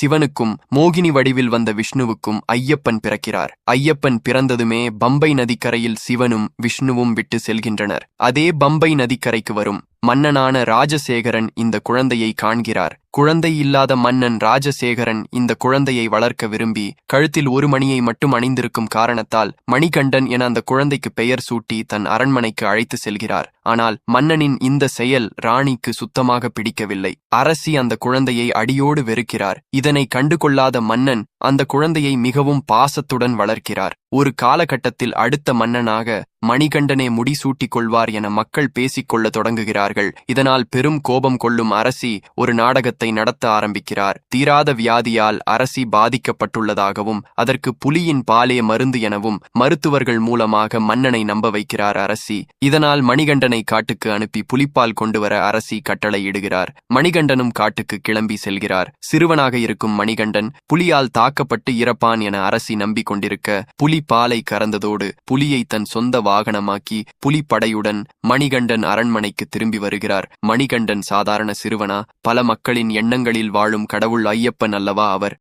சிவனுக்கும் மோகினி வடிவில் வந்த விஷ்ணுவுக்கும் ஐயப்பன் பிறக்கிறார். ஐயப்பன் பிறந்ததுமே பம்பை நதிக்கரையில் சிவனும் விஷ்ணுவும் விட்டு செல்கின்றனர். அதே பம்பை நதிக்கரைக்கு வரும். மன்னனான ராஜசேகரன் இந்த குழந்தையை காண்கிறார். குழந்தை இல்லாத மன்னன் ராஜசேகரன் இந்த குழந்தையை வளர்க்க விரும்பி கழுத்தில் ஒரு மணியை மட்டும் அணிந்திருக்கும் காரணத்தால் மணிகண்டன் என அந்த குழந்தைக்கு பெயர் சூட்டி தன் அரண்மனைக்கு அழைத்து செல்கிறார். ஆனால் மன்னனின் இந்த செயல் ராணிக்கு சுத்தமாக பிடிக்கவில்லை. அரசி அந்த குழந்தையை அடியோடு வெறுக்கிறார். இதனை கண்டுகொள்ளாத மன்னன் அந்த குழந்தையை மிகவும் பாசத்துடன் வளர்க்கிறார். ஒரு காலகட்டத்தில் அடுத்த மன்னனாக மணிகண்டனே முடிசூட்டிக் கொள்வார் என மக்கள் பேசிக்கொள்ள தொடங்குகிறார்கள். இதனால் பெரும் கோபம் கொள்ளும் அரசி ஒரு நாடகத்தை நடத்த ஆரம்பிக்கிறார். தீராத வியாதியால் அரசி பாதிக்கப்பட்டுள்ளதாகவும் அதற்கு புலியின் பாலே மருந்து எனவும் மருத்துவர்கள் மூலமாக மன்னனை நம்ப வைக்கிறார் அரசி. இதனால் மணிகண்டனை காட்டுக்கு அனுப்பி புலிப்பால் கொண்டுவர அரசி கட்டளையிடுகிறார் மணிகண்டனும் காட்டுக்கு கிளம்பி செல்கிறார். சிறுவனாக இருக்கும் மணிகண்டன் புலியால் தாக்க தாக்கப்பட்டு இறப்பான் என அரசி நம்பிக்கொண்டிருக்க புலி பாலை கறந்ததோடு புலியை தன் சொந்த வாகனமாக்கி புலிப்படையுடன் மணிகண்டன் அரண்மனைக்கு திரும்பி வருகிறார். மணிகண்டன் சாதாரண சிறுவனா பல மக்களின் எண்ணங்களில் வாழும் கடவுள் ஐயப்பன் அல்லவா அவர்?